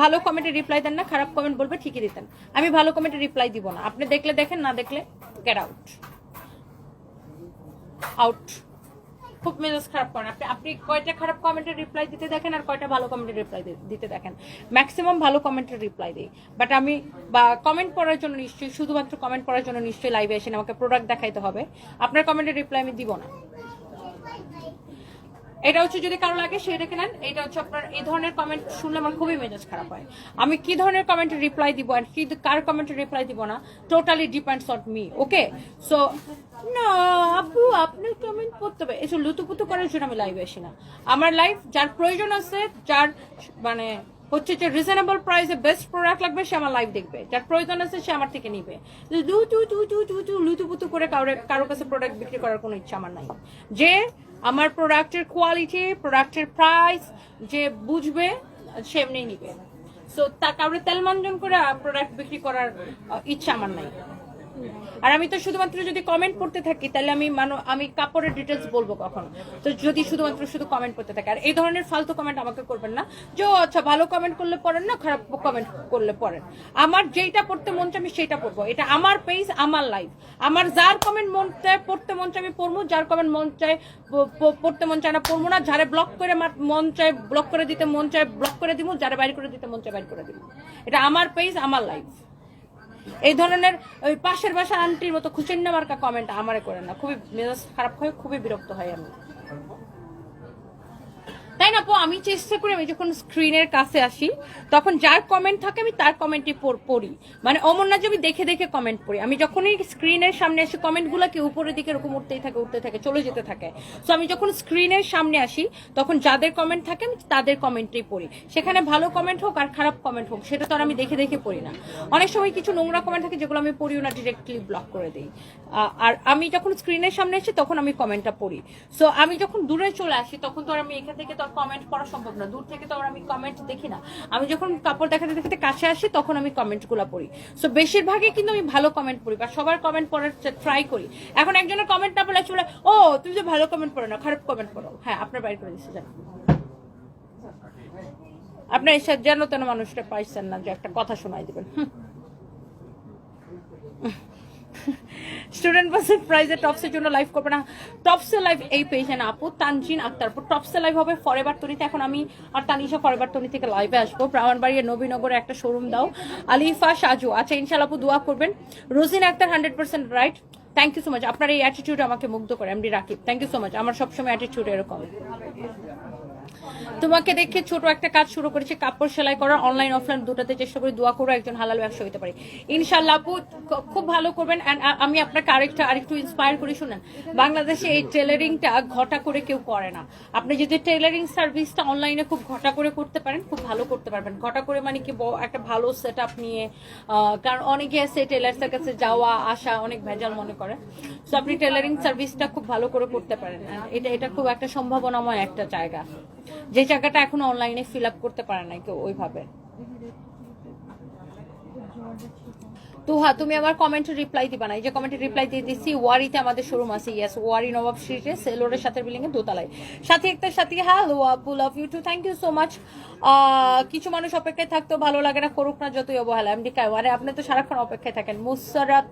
ভালো কমেন্টে রিপ্লাই দেন না, খারাপ কমেন্ট বলবে, ঠিকই দিতেন। আমি ভালো কমেন্টে রিপ্লাই দিব না। আপনি দেখলে দেখেন, না দেখলে গেট আউট আউট খুব মেজাজ খারাপ করেন। আপনি আপনি কয়টা খারাপ কমেন্টের রিপ্লাই দিতে দেখেন আর কয়টা ভালো কমেন্টের রিপ্লাই দিতে দেখেন? ম্যাক্সিমাম ভালো কমেন্টের রিপ্লাই দিই। বাট আমি বা কমেন্ট পড়ার জন্য নিশ্চয়ই শুধুমাত্র কমেন্ট পড়ার জন্য নিশ্চয়ই লাইভে এসে আমাকে প্রোডাক্ট দেখাইতে হবে। আপনার কমেন্টের রিপ্লাই আমি দিব না। এটা হচ্ছে যদি কারও লাগে সে রেখে নেন। এটা হচ্ছে আপনার এই ধরনের কমেন্ট শুনলে আমার খুবই মেজাজ খারাপ হয়। আমি কি ধরনের কমেন্টের রিপ্লাই দিব আর কি কার কমেন্টের রিপ্লাই দিব না totally depends on me okay so না, আপু, আপনার কমেন্ট করতে হবে। এসব লুতুপুতু করার জন্য আমি লাইভে আসি না। আমার লাইফ যার প্রয়োজন আছে, যার মানে হচ্ছে যে রিজনেবল প্রাইসে বেস্ট প্রোডাক্ট লাগবে, সে আমার লাইভ দেখবে। যার প্রয়োজন আছে সে আমার থেকে নিবে। দু টু টু টু টু টু লুতুপুতু করে কারও কারও কাছে প্রোডাক্ট বিক্রি করার কোনো ইচ্ছা আমার নাই। যে আমার প্রোডাক্টের কোয়ালিটি প্রোডাক্টের প্রাইস যে বুঝবে, সে এমনি নিবে। সো তা কারোর তেল মঞ্জন করে প্রোডাক্ট বিক্রি করার ইচ্ছা আমার নাই। আর আমি তো শুধুমাত্র যদি কমেন্ট করতে থাকি, তাহলে আমি মানো, আমি কাপড়ের ডিটেলস বলব কখন। তো যদি শুধুমাত্র শুধু কমেন্ট করতে থাকে, আর এই ধরনের ফালতু কমেন্ট আমাকে করবেন না। যে আচ্ছা ভালো কমেন্ট করলে পড়েন না, খারাপ কমেন্ট করলে পড়েন। আমার যেইটা পড়তে মন চায়, আমি সেটা পড়ব। এটা আমার পেজ আমার লাইফ আমার যার কমেন্ট মন চায়, পড়তে মন চায়, আমি পড়ব। যার কমেন্ট মন চায় পড়তে মন চায় না, পড়ব না। যারে ব্লক করে মন চায় ব্লক করে দিতে মন চায় ব্লক করে দিব যারে বাইর করে দিতে মন চায়, বাইর করে দিব এটা আমার পেজ আমার লাইফ এই ধরনের, ওই পাশের বাসা আন্টির মতো খুচিন্ন মার্কা কমেন্ট আমারে করে না। খুবই মেজাজ খারাপ হয়ে খুবই বিরক্ত হয় আমি। তাই না আমি চেষ্টা করি আমি যখন স্ক্রিনের কাছে আসি, তখন যার কমেন্ট থাকে আমি তার কমেন্টই পড়ি মানে অমর না আমি দেখে দেখে কমেন্ট পড়ি। আমি যখনই স্ক্রিনের সামনে আসি কমেন্টগুলোকে উপরের দিকে এরকম উঠতেই থাকে উঠতে থাকে, চলে যেতে থাকে। সো আমি যখন স্ক্রিনের সামনে আসি, তখন যাদের কমেন্ট থাকে আমি তাদের কমেন্টই পড়ি। সেখানে ভালো কমেন্ট হোক আর খারাপ কমেন্ট হোক, সেটা তো আর আমি দেখে দেখে পড়ি না। অনেক সময় কিছু নোংরা কমেন্ট থাকে যেগুলো আমি পড়িও না ডিরেক্টলি ব্লক করে দিই। আর আমি যখন স্ক্রিনের সামনে আসি, তখন আমি কমেন্টটা পড়ি। সো আমি যখন দূরে চলে আসি, তখন তো আর আমি এখান থেকে তো কমেন্ট করা সম্ভব না। দূর থেকে তো আর আমি কমেন্ট দেখি না। আমি যখন কাপড় দেখাতে দেখাতে কাছে আসি, তখন আমি কমেন্টগুলো পড়ি। সো বেশিরভাগই কিন্তু আমি ভালো কমেন্ট পড়ি বা সবার কমেন্ট পড়ার ট্রাই করি। এখন একজনের কমেন্ট না পড়লে চলে, ও, তুমি যে ভালো কমেন্ট পড়ো না, খারাপ কমেন্ট পড়ো। হ্যাঁ আপনার বাইর করে দিচ্ছে জানো। আপনার এসে যেন তেন মানুষটা পাইছেন না যে একটা কথা শোনাই দিবেন। স্টুডেন্ট বাসের প্রাইজে টপসের জন্য লাইভ করবে না। টপসে লাইভ এই পেজে না, আপু, তানজিন আক্তার। টপসে লাইভ হবে ফরেবার তনিতে এখন আমি আর তানিশা ফরেবার তনি থেকে লাইভে আসব। ব্রাহ্মণবাড়িয়া নবীনগরে একটা শোরুম দাও। আলিফা সাজু। আচ্ছা ইনশাল্লাহ আপু, দোয়া করবেন। Rozina Akter hundred percent right thank you so much আপনার এই অ্যাটিটিউড আমাকে মুগ্ধ করে MD Rakib. Thank you so much আমার সবসময় অ্যাটিটিউড এরকম। তোমাকে দেখে ছোট একটা কাজ শুরু করেছি, কাপড় সেলাই করা অনলাইন অফলাইন দুটাতে চেষ্টা করি, দোয়া করো একজন হালাল ব্যবসা হতে পারি। ইনশাল্লাহ আপু খুব ভালো করবেন অ্যান্ড আমি আপনাকে আরেকটা, আরেকটু ইন্সপায়ার করি, শুনেন। বাংলাদেশে এই টেলারিংটা ঘটা করে কেউ করে না। আপনি যদি টেলারিং সার্ভিসটা অনলাইনে খুব ঘটা করে করতে পারেন, খুব ভালো করতে পারবেন। ঘটা করে মানে কি একটা ভালো সেট আপ নিয়ে কারণ অনেকে আছে টেলার্সের কাছে যাওয়া, আসা অনেক ভেজাল মনে করে। সো আপনি টেলারিং সার্ভিসটা খুব ভালো করে করতে পারেন। এটা এটা খুব একটা সম্ভাবনাময় একটা জায়গা। যে জায়গাটা এখন অনলাইনে ফিল আপ করতে পারে না কেউ ওইভাবে। তুহা, তুমি আমার কমেন্টে রিপ্লাই দিবা না। এই যে কমেন্টে রিপ্লাই দিয়ে দিচ্ছি ওয়ারিতে আমাদের শোরুম আছে ইয়েস ওয়ারি নবাব স্ট্রিটে, সেলোরের সাথে বিল্ডিং এর দোতলায়। সাথে একটা সাথে হ্যালো আপু love you too thank you so much কিছু মানুষ অপেক্ষায় থাকতো, ভালো লাগে না, করুক না যতই অবহেলা। কায় আরে, আপনি তো সারাক্ষণ অপেক্ষায় থাকেন। মুসারাত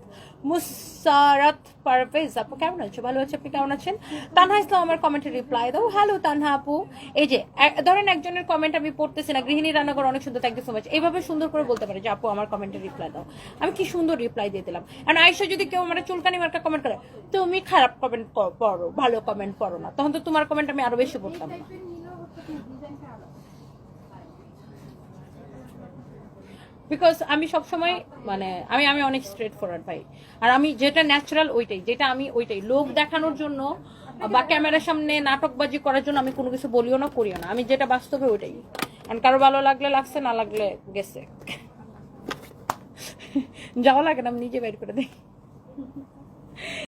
মুসারাত পারভেজ, আপু কেমন আছো? ভালো আছে, আপনি কেমন আছেন? তানহা ইসলাম আমার কমেন্টে রিপ্লাই দাও। হ্যালো তানহা আপু। এই যে ধরেন একজনের কমেন্ট আমি পড়তেছি না, গৃহিণী রান্নাঘর অনেক সুন্দর থ্যাংক ইউ সো মাচ এইভাবে সুন্দর করে বলতে পারে যে, আপু, আমার কমেন্টে রিপ্লাই দাও। আমি কি সুন্দর রিপ্লাই দিয়ে দিলাম। আর আয়সা যদি কেউ মানে চুলকানি মার্কা কমেন্ট করে, তুমি খারাপ কমেন্ট পড়ো ভালো কমেন্ট পড়ো না। তখন তো তোমার কমেন্ট আমি আরও বেশি পড়তাম। না বিকজ আমি সবসময় মানে আমি আমি অনেক স্ট্রেট ফরওয়ার্ড ভাই। আর আমি যেটা ন্যাচারাল ওইটাই, যেটা আমি ওইটাই। লোক দেখানোর জন্য বা ক্যামেরার সামনে নাটকবাজি করার জন্য আমি কোনো কিছু বলিও না, করিও না। আমি যেটা বাস্তবে ওইটাই। কারও ভালো লাগলে লাগছে, না লাগলে গেছে। যাওয়া লাগে না আমি নিজে বের করে দিই।